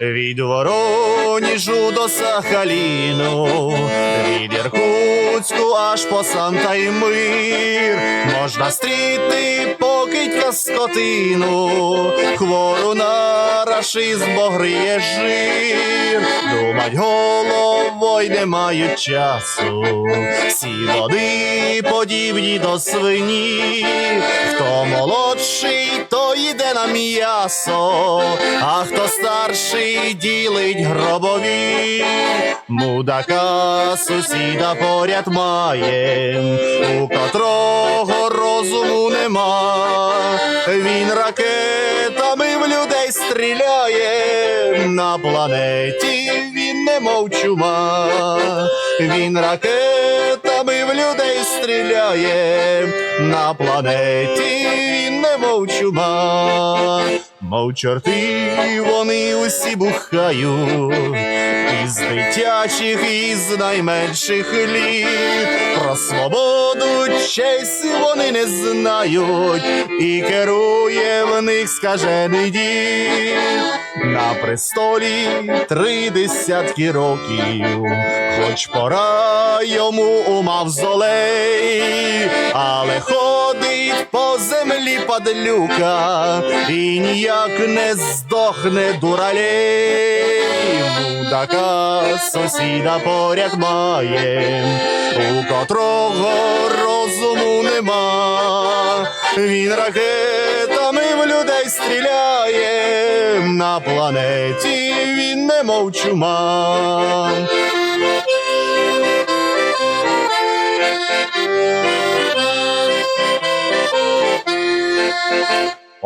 Від Вороніжу до Сахаліну, від Іркутську аж по Санта-Мир можна стріти покидька скотину, хвору на рашизм, богриє жир, думать головой не мають часу, всі води подібні до свині, хто молодший, то на м'ясо, а хто старший ділить гробові, мудака сусіда поряд має, у котрого розуму нема, він ракетами в людей стріляє, на планеті він немов чума, він ракетами людей стріляє, на планеті він немов чума. Мов чорти вони усі бухають, із дитячих, і з найменших літ. Про свободу, честь вони не знають, і керує в них скажений дід. На престолі три десятки років, хоч пора йому у мавзолей, але ходить по землі падлюка і ніяк не здохне дуралей. Мудака сусіда поряд має, у котрого нема. Він ракетами в людей стріляє, на планеті він немов чума.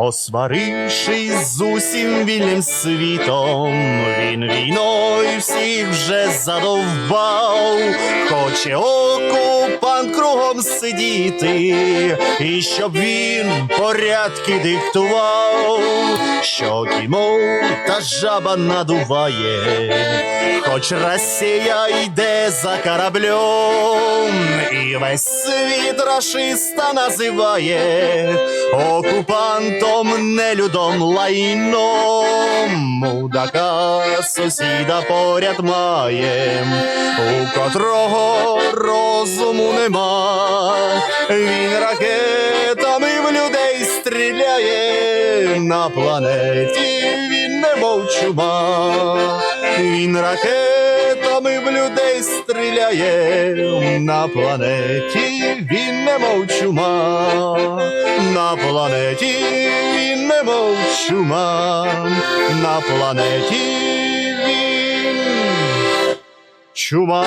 Осварившись з усім вільним світом, він війною всіх вже задовбав, хоче окупант кругом сидіти, і щоб він порядки диктував, що кімо та жаба надуває, хоч Росія йде за кораблем, і весь світ рашиста називає окупантом, нелюдом лайном, мудака сусіда поряд має, у котрого розуму нема, він ракетами в людей стріляє, на планеті він немов чума, він ракетами в людей стріляє, на планеті він немов чума, на планеті він немов чума, на планеті він чума.